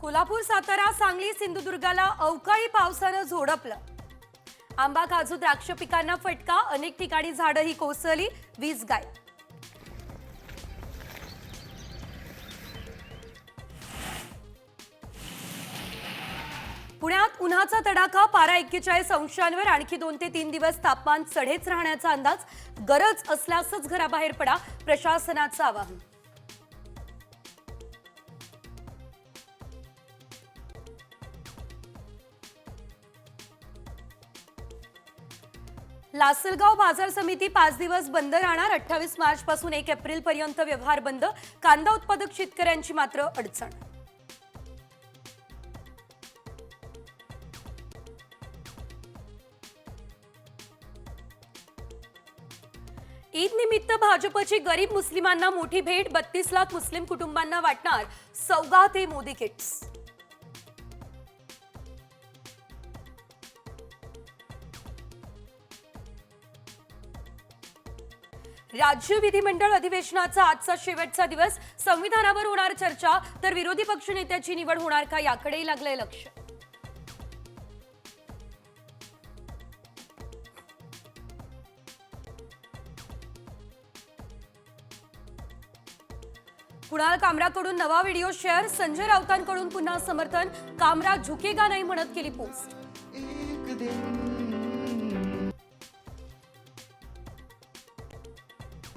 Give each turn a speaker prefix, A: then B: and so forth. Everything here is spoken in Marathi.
A: कोल्हापूर सातारा सांगली सिंधुदुर्गाला अवकाळी पावसानं झोडपलं. आंबा काजू द्राक्ष पिकांना फटका अनेक ठिकाणी झाडंही कोसळली वीज गाय पुण्यात उन्हाचा तडाखा पारा एक्केचाळीस अंशांवर आणखी दोन ते तीन दिवस तापमान चढेच राहण्याचा अंदाज गरज असल्यासच घराबाहेर पडा प्रशासनाचं आवाहन. लासलगाव बाजार समिती पाच दिवस बंद राहणार. अठ्ठावीस मार्च पासून एक एप्रिल पर्यंत व्यवहार बंद. कांदा उत्पादक शेतकऱ्यांची मात्र अडचण. ईद निमित्त भाजपची गरीब मुस्लिमांना मोठी भेट. बत्तीस लाख मुस्लिम कुटुंबांना वाटणार सौगाते मोदी किट्स. राज्य विधिमंडळ अधिवेशनाचा आजचा शेवटचा दिवस. संविधानावर होणार चर्चा तर विरोधी पक्षनेत्याची निवड होणार का याकडेही लागलंय लक्ष. कुणाल कामराकडून नवा व्हिडिओ शेअर संजय राऊतांकडून पुन्हा समर्थन कामरा झुकेगा नाही म्हणत केली पोस्ट.
B: एक दिन